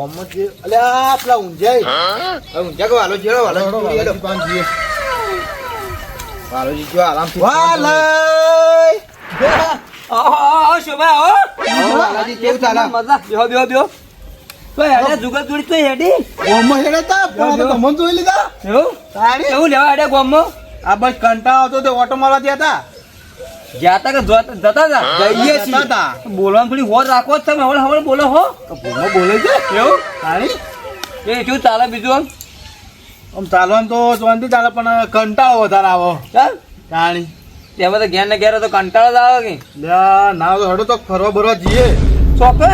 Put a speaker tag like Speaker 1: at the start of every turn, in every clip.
Speaker 1: ગામમાં જે અલ્યા પેલા ઊંઝાઈ
Speaker 2: હવે ઊંઝા કે વાલો જેડો.
Speaker 1: વાલાજી પાન જઈએ.
Speaker 2: વાલો જીત્યો આરામથી
Speaker 1: વાલય!
Speaker 3: આહો, આહો, શોભા. આહો,
Speaker 2: વાલાજી, કેવું ચાલે?
Speaker 3: મજા. બેહો, બેહો, બેહો. તો હેડે જુગાર જોડી તો હેડી.
Speaker 1: ગામમાં હેડે તા, પણ તમને જોઈ લીધા.
Speaker 3: એવું? એવું લેવા હેડે ગામમાં?
Speaker 1: આ બસ કંટાળો હતો તે ઓટો મારવા ગયા તા
Speaker 3: જ્યાં તા કે જતા તા?
Speaker 2: જઈએ છીએ.
Speaker 3: બોલવાનું થોડી હોર રાખો જ તમે. હવે હવે બોલો હો.
Speaker 1: તો બોલો બોલે છે.
Speaker 3: એવું?
Speaker 1: તાણી?
Speaker 3: એ કેવું ચાલે બીજું આમ?
Speaker 1: આમ ચાલવાનું તો શાંતિ ચાલે પણ કંટાળો વધારે આવો.
Speaker 3: ચાલ
Speaker 1: તાણી.
Speaker 3: તેમાં તો ઘેર ને ઘેર તો કંટાળો જ આવે કે?
Speaker 1: ના તો હેડો તો ફરવા બરવા જઈએ.
Speaker 3: ચોકે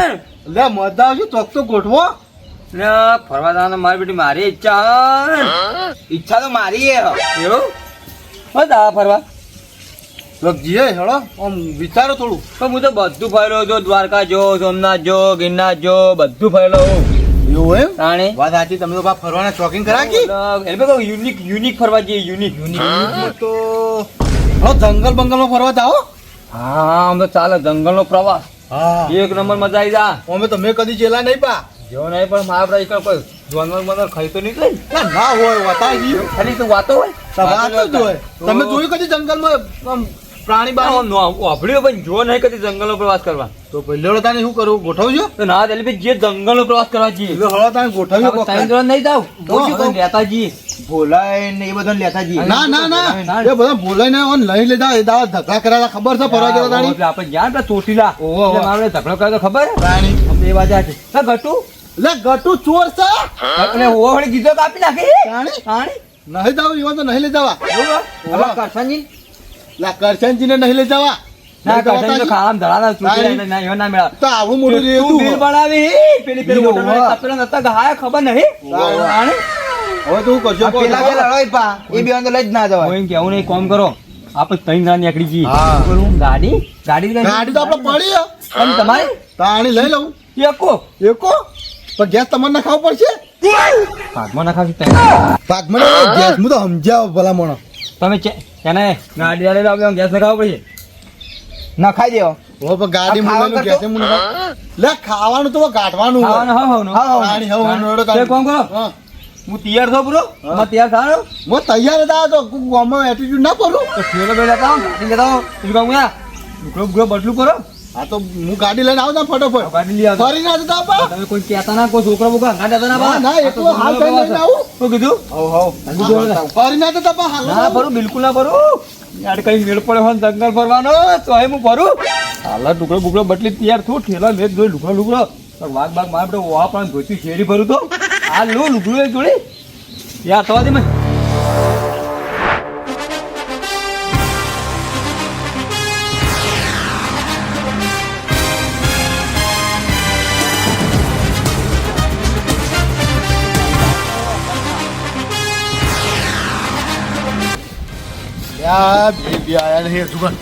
Speaker 1: લે મજા આવશે ચોક તો ગોઠવો.
Speaker 3: ને ફરવા જવાનું મારી બેટી મારી ઈચ્છા
Speaker 2: ઈચ્છા તો મારી હે.
Speaker 3: એવું? હો જા ફરવા.
Speaker 1: જઈએ હેડો. આમ વિચારો થોડું.
Speaker 3: પણ હું તો બધું ફરેલો છું દ્વારકા જો સોમનાથ જો ગિરનાર જો બધું ફરેલો
Speaker 1: એવું એમ?
Speaker 3: તાણે.
Speaker 1: વાત સાચી તમે તો બા ફરવાના શોખીન ખરા કી?
Speaker 3: એટલે કહું યુનિક યુનિક ફરવા જઈએ યુનિક યુનિક
Speaker 1: તો હો જંગલ બંગલમાં ફરવા જાઓ.
Speaker 3: હા આમ તો ચાલે જંગલનો પ્રવાસ.
Speaker 1: હા.
Speaker 3: એક નંબર મજા આવી જા.
Speaker 1: અમે તમે કદી ચેલા નહીં પા
Speaker 3: જો નહીં પણ મારા પ્રાઇસ કોઈ જોનવર મદર ખાઈ તો નહીં
Speaker 1: ના, હોય વાતા
Speaker 3: ખાલી તો વાતો હોય.
Speaker 1: જ તમે જોયું કદી જંગલમાં પ્રાણી બા
Speaker 3: વાપર્યો પણ જો નહીં કદી જંગલનો પ્રવાસ કરવા.
Speaker 1: તો પહેલો તાને શું કરવું ગોઠવજો?
Speaker 3: તો ના એટલે જે જંગલનો પ્રવાસ કરવા જઈએ.
Speaker 1: એટલે હળો તાને ગોઠવ્યો કોક
Speaker 3: ટાઈમ નહીં જાવ શું કહું લેતા જઈએ.
Speaker 2: ભોલાય ને એ બધાને લેતા જઈએ.
Speaker 1: ના ના ના. એ બધા બોલાય ને ઓન લઈ લીધા. એ દાવા ધક્કા કરેલા ખબર છે ફરવા જતા તાણી?
Speaker 3: આપણે જ્યાં પેલા ચોટીલા.
Speaker 2: ઓહો.
Speaker 3: આપણે ઝઘડો કર્યો ખબર
Speaker 1: પ્રાણી
Speaker 3: એ વાત છે. ગટુ.
Speaker 1: લે ગટુ ચોર છે?
Speaker 3: એટલે ઓવો કીધો કાપી નાખી.
Speaker 1: પ્રાણી
Speaker 3: હાણી
Speaker 1: નહીં જવા એવા તો નહીં લઈ જવા.
Speaker 2: હવે કરશનજી.
Speaker 1: લા ને નહીં લઈ જવા.
Speaker 3: ના
Speaker 1: નહીં
Speaker 3: તો ના ના મેળા.
Speaker 1: મોટું
Speaker 3: બિલ બનાવી પેલી પેલી તપેલા નતા ખબર નહીં?
Speaker 1: હવે. તો કરજો
Speaker 2: પેલા બે લડોય પા. એ બે અંદર લઈ જ ના જવાય.
Speaker 3: હું કેવું નહીં કોમ કરો. આપણે ત્રણ જણા નીકળી જઈએ.
Speaker 1: હા.
Speaker 3: પણ હું ગાડી? ગાડી
Speaker 1: ગાડી તો આપણે પડી.
Speaker 3: તમારે?
Speaker 1: તાણી લઈ લઉં.
Speaker 3: એકો.
Speaker 1: એકો? પણ ગેસ તમારે ના ખાવો પડશે.
Speaker 3: ભાગમાં
Speaker 1: ગેસ હું તો સમજ્યા ભલા મોણો
Speaker 3: તમે એને ગાડી લઈને આવ્યો ગેસ નખાવો પડશે
Speaker 2: ના ખાઈ દેવો
Speaker 1: ઓ પણ ગાડી
Speaker 2: આ
Speaker 1: મું લઈ લઉં,
Speaker 2: ખાવા
Speaker 1: ગેસે મું લઈ લઉં. લે ખાવાનું તો ગાંઠવાનું હોય.
Speaker 3: ખાવાનું હા હા
Speaker 2: હા હાવનું.
Speaker 1: હા હા હું નડો
Speaker 3: તે. કોમ કરો
Speaker 1: હા.
Speaker 3: તૈયાર થયો પૂરો હું તૈયાર થાયો
Speaker 1: હું તૈયાર હતા તો ગામમાં એટીટ્યુડ ના કરું
Speaker 3: તો ફેલો બેલા ગાડી લેતા બીજું કામ ડુકડો બદલું કરો
Speaker 1: હા તો હું ગાડી લઈને આવતા ફટોફટ.
Speaker 3: ગાડી લઈ આવજો.
Speaker 1: ફરી ના જતા બા
Speaker 3: તમે કોઈ કહેતા ના કોઈ છોકરો બોકા ના જતા ના બા.
Speaker 1: ના, એટલું હાલ કઈ લઈને આવું.
Speaker 3: શું કીધું?
Speaker 1: હો હો ફરી ના જતા બા હાલ
Speaker 3: ના ભરું બિલકુલ ના ભરું. યાર કઈ મેળ પડે હોય ને જંગલ ફરવાનો. તો હું ભરું. હાલા ટુકડો બુકડો બટલી તૈયાર થયું. ઠેલા મેં જોઈ લુકડો લુકડો તો વાઘ બાગ મારે બેટો ઓવા પણ ધોતી શેરી ભરું તો. આ લો લુકડું એ જોડી યાર થવા દે
Speaker 1: યા બે બે આયા નહીં હજુ પણ.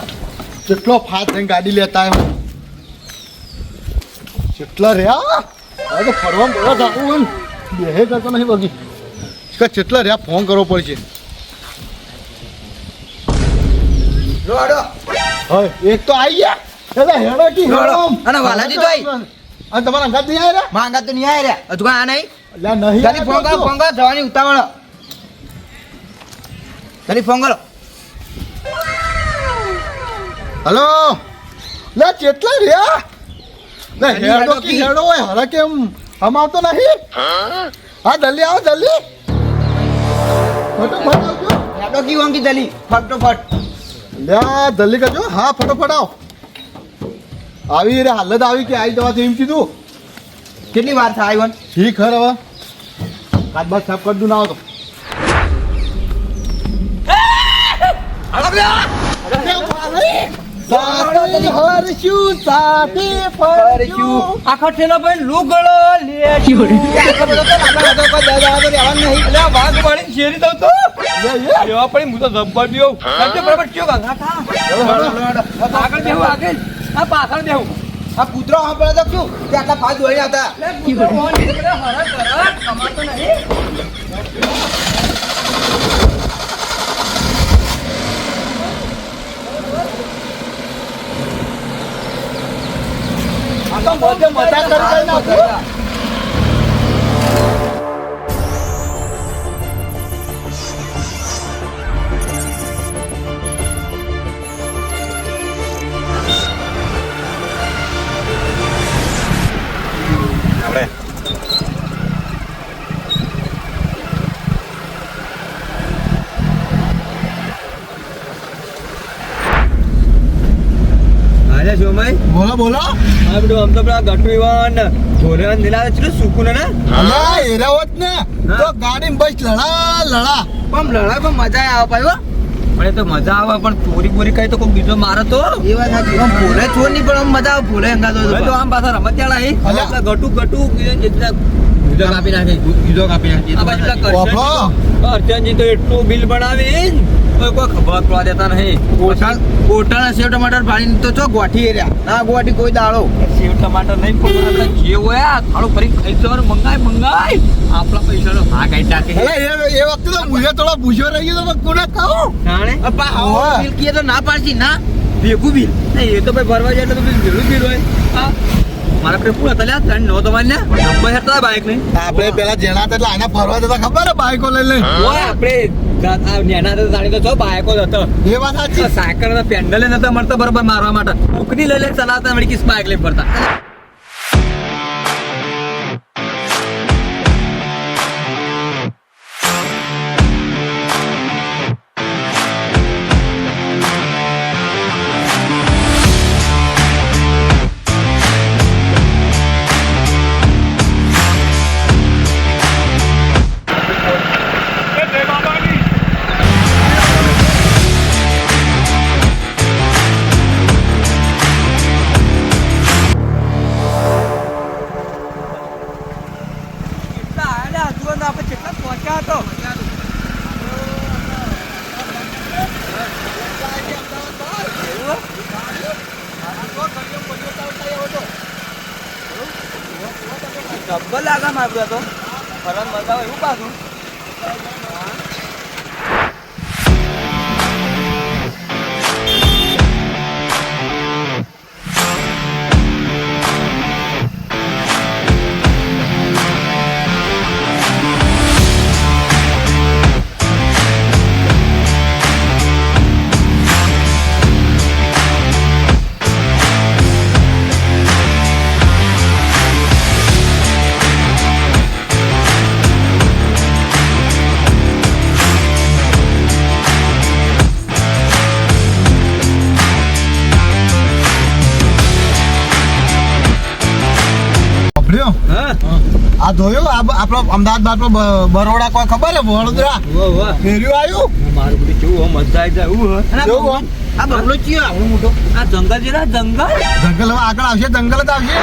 Speaker 1: કેટલો ફાટ થઈને ગાડી લેતા એમ કેટલા રહ્યા હવે તો ફરવા બોલા જાવું બેહે કરતો નહીં બગી કેટલા રહ્યા ફોન કરવો પડશે. એક તો આવી ગયા. એટલે હેડો કી હેડો.
Speaker 2: અને વાલાજી તો આઈ.
Speaker 1: અને તમારા અંગાત નહીં આવ્યા
Speaker 2: તો નહીં આવ્યા હજુ આ નહીં?
Speaker 1: એટલે નહીં
Speaker 2: ફોન કરો ફોન કરો જવાની ઉતાવળ. જલ્દી ફોન કરો.
Speaker 1: હલો? લે કેટલા રહ્યા? લે હેડો કી. હેડો હોય હરા કેમ હમ આવતો નહીં? હા જલ્દી આવો જલ્દી ફટોફટ આવજો.
Speaker 2: હેડો કી વાંકી જલ્દી ફટોફટ.
Speaker 1: લે જલ્દી કરજો. હા ફટોફટ આવો. આવી રે હાલત આવી કે આવી જવાથી એમ કીધું.
Speaker 2: કેટલી વાર થાય વન
Speaker 1: ઠીક હર હવે કાચ બાદ સાફ કરી દઉં ના આવો તો.
Speaker 3: આખો ઠેલો ભાઈ લુગડો લે વાઘ વાળી શેરી દઉં તો એવા પડી હું તો જબ્બર બી બરાબર કયો થા. આગળ બેહું આગળ આ પાછળ બેહું
Speaker 2: આ કૂતરો સાંભળે તો શું કે આટલા પાંચ દોડી હતા
Speaker 3: નહીં.
Speaker 1: તો મજા મજા કરી કરી
Speaker 3: એટલે શોભાઈ
Speaker 1: બોલો બોલો.
Speaker 3: હા બેટો આમ તો પેલા ગટુ ઈવન ઢોલે નીલા છે સુકુન ને?
Speaker 1: હા એરાવત ને તો ગાડી બસ લડા લડા.
Speaker 2: પણ લડા પણ મજા આવે ભાઈ
Speaker 3: પણ એ તો મજા આવે પણ ચોરી બોરી કઈ તો કોઈ બીજો મારે તો.
Speaker 2: એ વાત સાચી આમ ભોલે છોડ નહીં પણ આમ મજા આવે ભોલે અંગાતો
Speaker 3: તો આમ પાછા રમત ચાલા અહીં. ગટુ ગટુ
Speaker 2: ગીજો કાપી નાખે ગીજો કાપી નાખે.
Speaker 3: કરશનજી તો એટલું બિલ બનાવી તો કોઈ ખબર પડવા દેતા નહીં.
Speaker 2: કોટાળા સેવ ટમાટર પાણી તો ચો ગોઠી એરિયા. ના ગોઠી કોઈ દાળો
Speaker 3: સેવ ટમાટર નહીં પણ આપણે જે હોય. આ થાળું ભરી ખાઈ જવાનું મંગાય મંગાય. આપણા પૈસાનો ભાગ આઈ નાખે
Speaker 1: એ એ વખતે તો મુજે થોડો ભૂજો રહી ગયો તો કોને કહું
Speaker 3: જાણે?
Speaker 2: બિલ કીએ તો ના પાડશી ના. ભેગું બિલ.
Speaker 3: નહીં એ તો ભાઈ ભરવા જાય તો બિલ ભેળું બિલ હોય. હા. મારા પેલું પૂરા તલ્યા ત્રણ નો તમારે ને નંબર હેરતા બાઈક નહીં
Speaker 1: આપણે પેલા જેના હતા એટલે આને ફરવા જતા ખબર બાઈકો લઈ લઈ
Speaker 3: ઓય આપણે નેના હતા જાણી તો છો બાઈકો હતો.
Speaker 1: એ વાત સાચી.
Speaker 3: સાયકલ પેન્ડલ નતા મળતા બરોબર મારવા માટે. ઉકડી લઈ લે ચલાવતા વળી કિસ બાઈક લઈ પડતા આપણો
Speaker 1: અમદાવાદ બાદ બરોડા કોઈ ખબર હે? વડોદરા?
Speaker 3: વાહ વાહ.
Speaker 1: ફેર્યું આવ્યું?
Speaker 3: મારું બધું કેવું હો, મજા આવી જાય એવું હો. આ બંગલો-
Speaker 2: ચિયો આવડો મોટો.
Speaker 3: આ જંગલ છે ને જંગલ?
Speaker 1: જંગલ હવે આગળ આવશે જંગલ જ આવશે.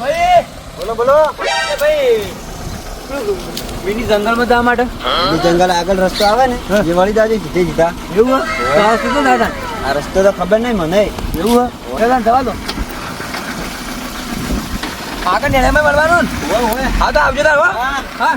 Speaker 3: ભાઈ.
Speaker 1: બોલો બોલો.
Speaker 3: ભાઈ. મિની જંગલમાં જવા માટે?
Speaker 2: જંગલ આગળ રસ્તો આવે ને એ વળી દાદી સીધે સીધા.
Speaker 3: એવું હો? શું દાદા?
Speaker 2: આ રસ્તો તો ખબર નહીં મને.
Speaker 3: એવું હો? જવા દો. આગળ નેણામાં મળવાનું હા તો આવજો તાર હો. હા.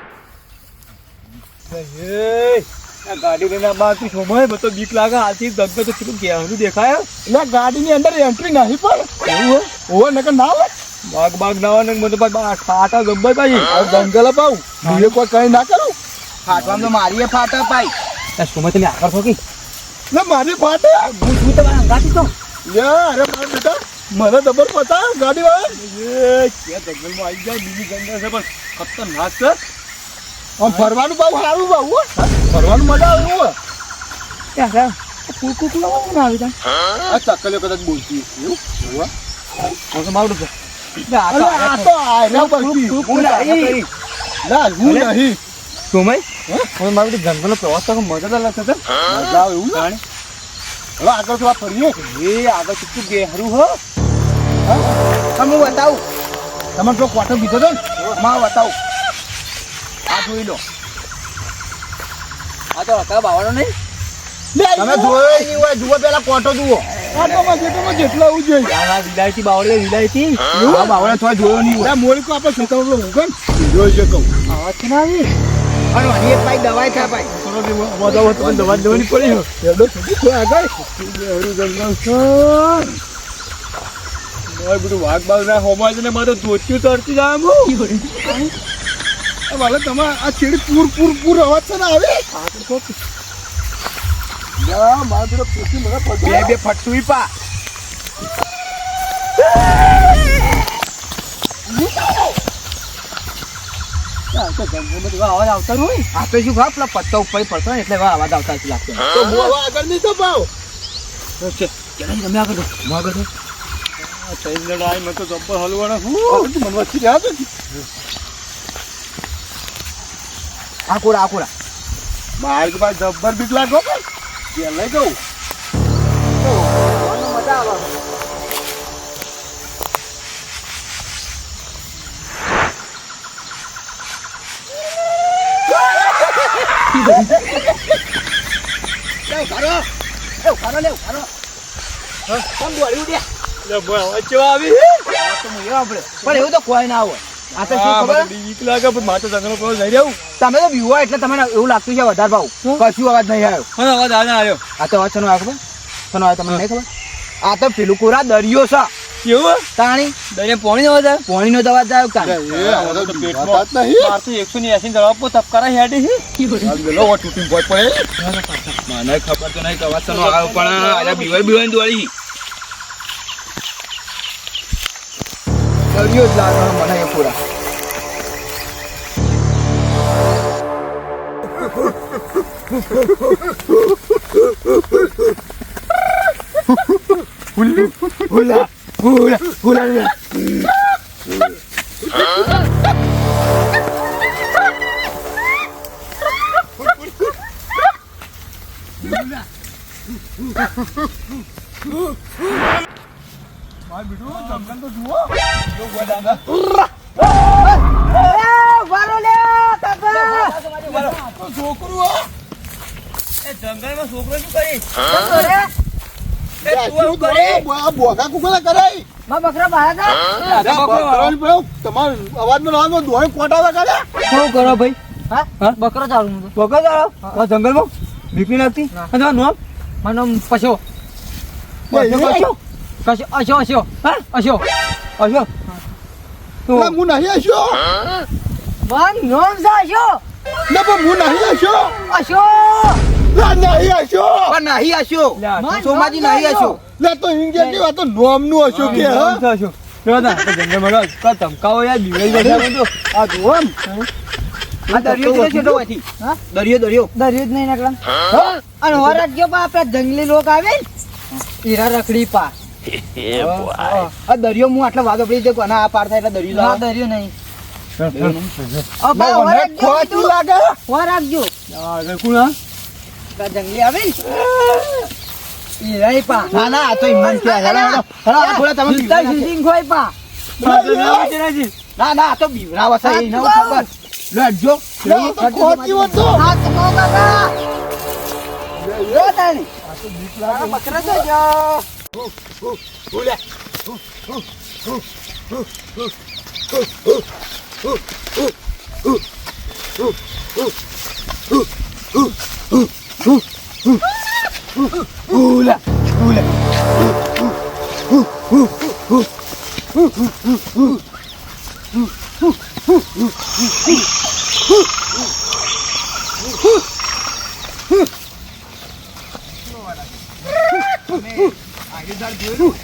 Speaker 3: ગાડી લઈને આમાં તું સમય બધો બીક લાગે. હાલથી દગ્ગ તો કેટલું ગેહરું દેખાય
Speaker 1: એટલે ગાડીની અંદર એન્ટ્રી નહીં પણ
Speaker 3: એવું
Speaker 1: ઓવર નકર ના હોય.
Speaker 3: બાગ બાગ ના હોય મને પાછા ફાટા ગબ્બર પાછી.
Speaker 1: જંગલ પાઉં બીજે કોઈ કઈ ના કરું.
Speaker 2: ફાટવામાં તો મારીએ ફાટા પાઈ
Speaker 3: સમય તમે આગળ છો કે
Speaker 1: ને મારી ફાટે.
Speaker 3: હું છું તમારા તો.
Speaker 1: યા અરે મારા બેટા મને ડબલ પતા ગાડી વાળા
Speaker 3: એ કે જંગલમાં આવી જાય બીજી જંગલ છે પણ ખતરનાક છે.
Speaker 1: આમ ફરવાનું બહુ સારું બહુ હો. ફરવાનું મજા આવે.
Speaker 3: ત્યાં કુકુ કુકુ ના આવી જાય
Speaker 1: આ ચકલીઓ કદાચ બોલતી એવું?
Speaker 3: હું. તો મારું
Speaker 1: આ તો આયલા પરથી.
Speaker 3: હું નહીં.
Speaker 1: ના હું નહીં.
Speaker 3: સોમય હવે મારું જંગલનો પ્રવાસ તો મજા તો લાગશે
Speaker 1: મજા આવે એવું જાણે. હવે આગળ થોડા ફરીએ
Speaker 3: એ આગળ ચૂકતું ગેહરું હો.
Speaker 2: હા? હું બતાવું.
Speaker 1: તમે જો ક્વાર્ટર બીજો તો ને
Speaker 2: માં બતાવું. આ જોઈ લો.
Speaker 3: આ તો રકા બાવાનો નહીં.
Speaker 2: તમે જોયો નહીં હોય જુઓ પેલા કોટો જુઓ.
Speaker 3: વાઘ બાગ ના. હોમાં છે ને મારે ધોતિયું તરતી જાય
Speaker 1: વાલે તમારે આ ચેડી પૂર પૂર પૂર અવાજ છે ને આવે યા, મારા પેલો પેટી મને
Speaker 2: બે. બે ફટસુઈ પા
Speaker 3: તો તો અવાજ આવતા હોય
Speaker 2: આ શું ખબર પેલા પત્તા ઉપર પડતો ને એટલે અવાજ આવતા લાગતો
Speaker 1: તો હું હવે આગળ નહીં દબાવ.
Speaker 2: તમે આગળ. હું આગળ
Speaker 3: જણા આઈ મને તો ચપ્પલ હલવાના હું
Speaker 1: મનવાથી તું મને રહ્યા છે.
Speaker 2: આ
Speaker 1: માર્ગ ભાઈ જબ્બર બીક લાગો કે ત્યાં લઈ જવું
Speaker 2: લેવ ખારો લેવ ખારો લેવ ખારો હા, કેમ દોડ્યું લે?
Speaker 3: લે ભાઈ આવી
Speaker 2: તો પડે. પણ એવું તો કોઈ ના હોય આ તો શું ખબર?
Speaker 3: બીક લાગે પણ મારે તો જંગલમાં જઈ રહ્યું.
Speaker 2: તમે તો બીવો એટલે તમને એવું લાગતું છે વધારે ભાવ. કશું અવાજ નહીં આવ્યો.
Speaker 3: અવાજ આને આવ્યો.
Speaker 2: આ તો અવાજ આવ્યો ખબર? શેનો આવ્યો તમને નહીં ખબર? આ તો પેલું કોરા દરિયો છે.
Speaker 3: કેવું
Speaker 2: તાણી?
Speaker 3: દરિયા પોણી અવાજ આવ્યો?
Speaker 2: પાણીનો અવાજ આવ્યો કાં
Speaker 1: એ હવે તો
Speaker 3: પેટમાં.
Speaker 1: વાત જ નહીં.
Speaker 3: મારે તો એકસો ને એસી દવા તપકારા હેડી
Speaker 1: ગેલો હવે પડે.
Speaker 2: મને ખબર તો નહીં અવાજ શેનો આવ્યો પણ આ બીવાય બીવાય દોડી દરિયો જ લાગે મને એ પૂરા. હુલા હુલા હુલા
Speaker 4: તો.
Speaker 3: બગા દાડો આ જંગલમાં બીપી તમારું નામ
Speaker 4: મારું પશો
Speaker 3: કશો
Speaker 4: અશો અશો
Speaker 3: હા
Speaker 4: અશો
Speaker 3: અશો
Speaker 1: હું નહીં આશ્યો
Speaker 4: મારું નામ છે
Speaker 1: ના પણ હું નહીં આશ્યો
Speaker 4: અશો
Speaker 1: ના નહીં આશ્યો
Speaker 2: પણ નહીં આશો સોમાજી નહીં આશો
Speaker 1: લે. તો ઇંગ્લિશની વાત તો નોમનું હશો કે હા
Speaker 3: તો કા ધમકાવો યાર બીવાઈ બેઠા તો.
Speaker 1: આ જુઓ આમ.
Speaker 2: આ દરિયો છે છેટો હોયથી.
Speaker 4: હા?
Speaker 2: દરિયો દરિયો.
Speaker 4: દરિયો જ નહીં નીકળે. અને હોર ગયો પા આપડે જંગલી લોક આવે ને હીરા રખડી પા
Speaker 2: આ દરિયો હું આટલા વાદો પડી જાય કોના આ પાર થાય એટલે દરિયો
Speaker 4: ના દરિયો નહીં. જંગલી આવે ને.
Speaker 2: ના ના આ તો. ના ના આ તો બીવરાવા ખબર
Speaker 1: તો
Speaker 4: બકરા તો જો.
Speaker 2: એ ભાગીદાર જોયેલું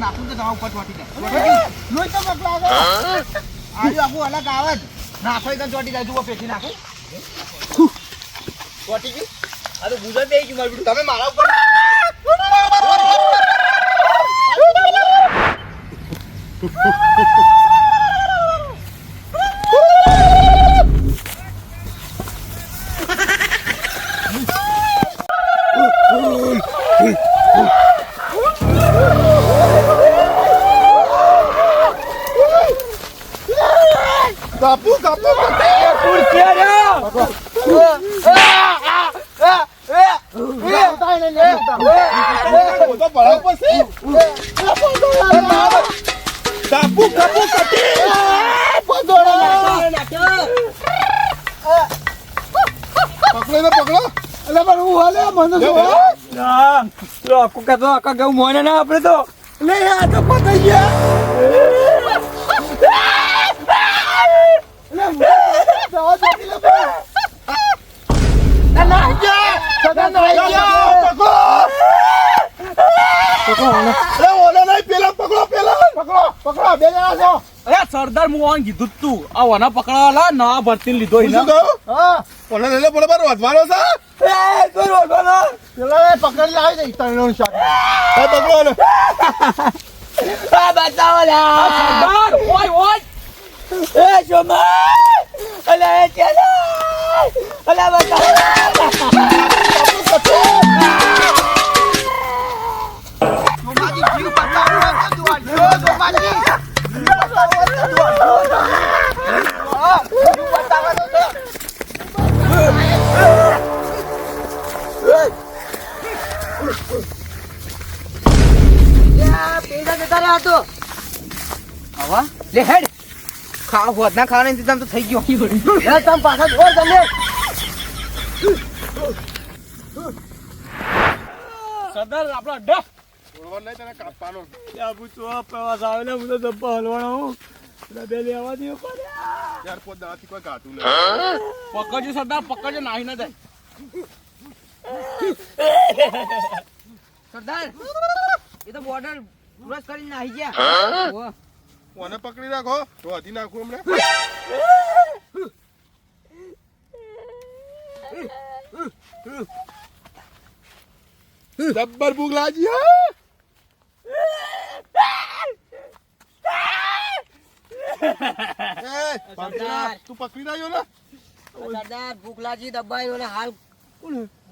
Speaker 2: નાખું તો તમારા ઉપર ચોટી જાય?
Speaker 1: લોહી તો પકડા
Speaker 2: આજે આખું અલગ આવે જ નાખો એક ચોટી જાય. જુઓ પેટી નાખો. ચોટી ગયું
Speaker 3: આ તો મારા
Speaker 5: તો ભરાવ પછી કાપુ કાપુ કટી પકડો ને પકડો એટલે પણ હું હાલે મને શું હોય?
Speaker 3: ના તો આખું કાં તો આખા ગામ મોને ના આપણે તો
Speaker 5: લે આ તો પતાઈ ગયા લે, હું જવા દેતી લે ભાઈ. નાઈ ગયા. સદા નાઈ ગયા. પકડો. અરે ઓલો નહીં, પેલા પકડો, પેલા. પકડો, પકડો, બે જણા છો.
Speaker 3: અરે સરદાર હું આને કીધું તું આ વના પકડાવાલા ના ભરતી લીધો
Speaker 5: હું હા કહું? ઓલો બોલે બાર વધવાનો છે? પેલા એ પકડી લાવી દે, ત્રણેયનું શાક. એ પકડો ઓલો.
Speaker 3: સરદાર ઓય ઓય
Speaker 4: લે હેડ. ખાવ હોત ના ખાવાનો ઇંતજામ તો થઈ ગયો. તમ પાછા તમે
Speaker 3: સરદાર, આપણા અડ્ડા
Speaker 5: નહીં, તને કાપવાનો.
Speaker 3: ત્યાં પૂછો પ્રવાસ આવે ને હું તો ધબ્બા હલવાણો હું બે લેવા દે
Speaker 5: યાર, કોઈ કાતું નહીં.
Speaker 3: પકડજો સરદાર પકડજો નાહી ના જાય.
Speaker 4: સરદાર એ તો બોર્ડર ક્રોસ કરીને નાહી ગયા.
Speaker 5: કોને પકડી રાખો તો હજી નાખું હમણાં. જબ્બર ભૂખ લાગી હા? તું પકડી રહ્યો ને?
Speaker 4: સરદાર ભૂખ લાગી દબાઈ અને હાલ.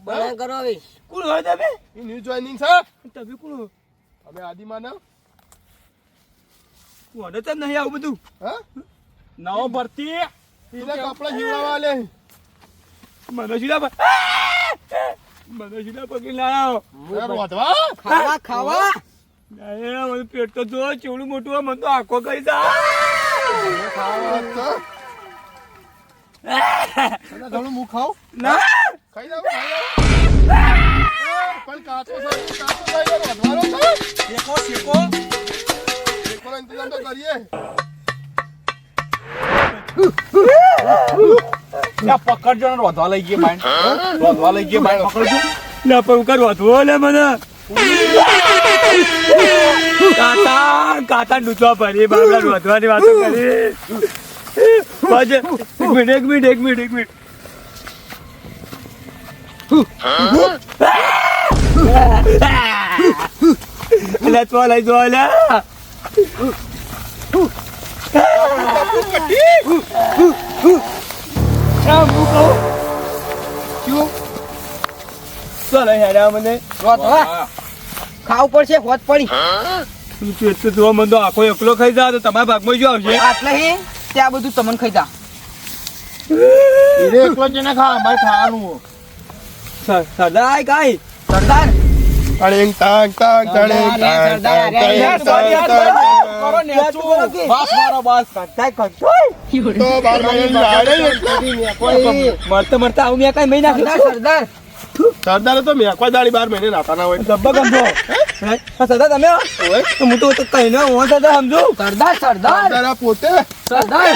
Speaker 4: બળા કરો હવે.
Speaker 3: કોણ હોય તમે?
Speaker 5: એ ન્યૂ જોઈનિંગ છે.
Speaker 3: તમે કોણ
Speaker 5: અમે આદિમાનવ
Speaker 3: કોને તો નહીં આવું બધું.
Speaker 5: હા?
Speaker 3: નવો ભરતી.
Speaker 5: એને કપડા હીવડાવવા લે
Speaker 3: મને સીધા મને સીધા પકડી લાયો
Speaker 4: ખાવા ખાવા.
Speaker 3: ના મને પેટ તો જો ચેવડું મોટું મને તો આખો કઈ જા
Speaker 5: ખાવા તો તને થોડું મું ખાવ
Speaker 3: ના.
Speaker 5: ખાઈ જાવ પણ કાચો છે કાચો છે એ રોધવાનો છે?
Speaker 3: શેકો શેકો.
Speaker 5: ઇંતજામ તો કરીએ.
Speaker 3: પકડજો ને રોધવા લઈ ગયા રોધવા લઈ ગયા પકડજો. ના પણ વધવો રોધવો લે મને. કાકા કાકા ડૂચવા પડી બાબલા રોધવાની વાતો કરી. પાછે એક મિનિટ એક મિનિટ એક મિનિટ એક મિનિટ. લે તો લઈ જો લે આ મૂકો
Speaker 5: ક્યું
Speaker 3: ચાલો હેરા મને.
Speaker 4: રોધવા ખાવું પડશે હોત પડી
Speaker 3: તું એટલું જોવા મને તો આખો એકલો ખાઈ જા તો તમારા ભાગમાં જો આવશે
Speaker 4: આટલે હે ત્યાં બધું તમને ખાઈ જા
Speaker 5: એને એકલો જ ને ખા અમારે ખાવાનું
Speaker 3: સરદાર કાઈ
Speaker 4: સરદાર
Speaker 5: તણેંગ તાંગ તાંગ તણેંગ તાંગ તાંગ તણેંગ તાંગ તાંગ.
Speaker 3: બાસ મારો બાસ કાંઈ કરતો
Speaker 5: તો બાર
Speaker 3: મરતા મરતા આવું મેં કઈ મહિના
Speaker 4: સરદાર સરદાર
Speaker 5: તો મેકવા દાડી બાર મહિને નાતા હોય.
Speaker 3: ડબ્બા ગમતો સરદાર તમે તો હું તો કહીને હું સરદાર સમજો.
Speaker 4: સરદાર સરદાર.
Speaker 5: સરદાર પોતે.
Speaker 4: સરદાર.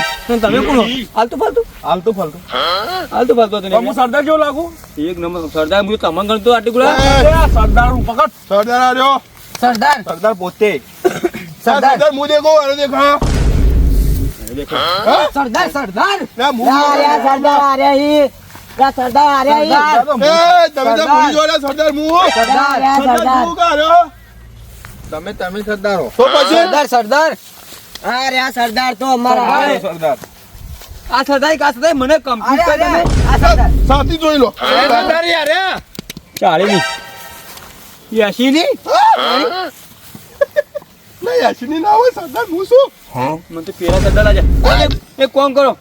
Speaker 3: તમે કોણ હાલતું ફાલતું?
Speaker 5: હાલતું ફાલતું.
Speaker 3: હાલતું ફાલતું તો
Speaker 5: હું સરદાર કેવો લાગુ?
Speaker 3: એક નંબર. સરદાર હું તમે ગણતો આટલી ગુલા સરદાર હું પકડ.
Speaker 5: સરદાર આ
Speaker 4: સરદાર.
Speaker 3: સરદાર પોતે.
Speaker 5: સરદાર. સરદાર મું દેખો અરે દેખા.
Speaker 4: સરદાર સરદાર.
Speaker 5: સરદાર મું
Speaker 4: આર્યા સરદાર આર્યા હી રા સરદાર આર્યા હી
Speaker 5: એ, તમે તો ભૂલી જો લે, સરદાર મું
Speaker 4: સરદાર આર્યા
Speaker 5: સરદાર
Speaker 4: સરદાર.
Speaker 5: મું કા રહ્યો?
Speaker 6: તમે તમે સરદારો
Speaker 5: તો પછી?
Speaker 4: સરદાર સરદાર. આર્યા સરદાર તો અમારા
Speaker 3: સરદાર આ સરદાર કા સરદાર મને કમ્પ્લીટ કરી
Speaker 4: આ સરદાર.
Speaker 5: સાથી જોઈ લો.
Speaker 6: સરદાર. યાર?
Speaker 3: ચાલી ની ની
Speaker 5: હોય સરદાર હું શું?
Speaker 3: મને તો પેલા સરદાર આજે એક કામ કરો?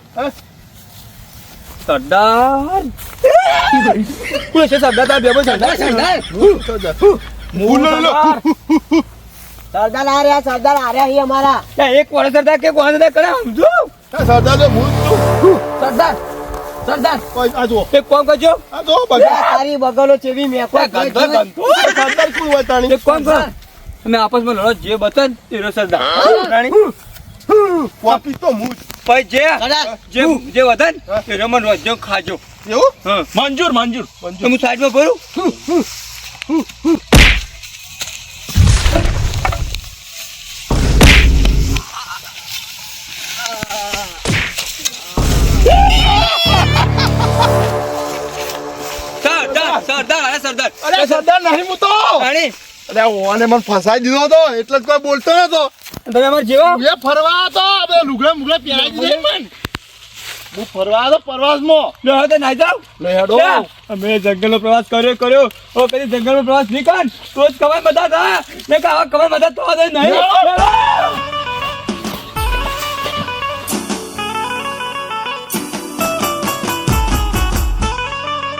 Speaker 3: સરદાર. કોણ છે સરદાર તાર સરદાર?
Speaker 4: સરદાર.
Speaker 5: સરદાર.
Speaker 4: આ રહ્યા સરદાર આ રહ્યા અહીં અમારા.
Speaker 3: એક કોણ સરદાર કે કોણ સરદાર કરે સમજો
Speaker 5: સરદાર તો
Speaker 4: સરદાર સરદાર.
Speaker 5: આ જુઓ.
Speaker 3: એક કામ કરજો.
Speaker 5: આ
Speaker 4: તારી બગલો ચેવી મેકો
Speaker 5: સરદાર કોણ હોય તાણી?
Speaker 3: એક કામ કરો. અમે આપસમાં લડો જે બતન રહ્યો સરદાર. રાણી.
Speaker 5: વાપી તો હું
Speaker 3: ભાઈ જે જે જે વધન એ રમણ વધજો ખાજો.
Speaker 5: એવું?
Speaker 3: મંજૂર મંજૂર. હું સાઈડમાં ભરું? સરદાર સરદાર. અરે સરદાર
Speaker 5: નહીં હું તો. અરે. ઓને મને ફસાઈ દીધો હતો એટલે જ કોઈ બોલતો નતો.
Speaker 3: તમે અમારે જેવા?
Speaker 5: એ ફરવા તો બે લુગડા મુગડા પહેરાઈ દીધા હું ફરવા તો પ્રવાસમાં.
Speaker 3: લો હવે તો નાઈ જાવ
Speaker 5: લે હેડો.
Speaker 3: અમે જંગલનો પ્રવાસ કર્યો કર્યો. હવે કદી જંગલનો પ્રવાસ નહીં કર જ કમાઈ બધા થા મેં કહા કમાઈ બધા તો નહીં.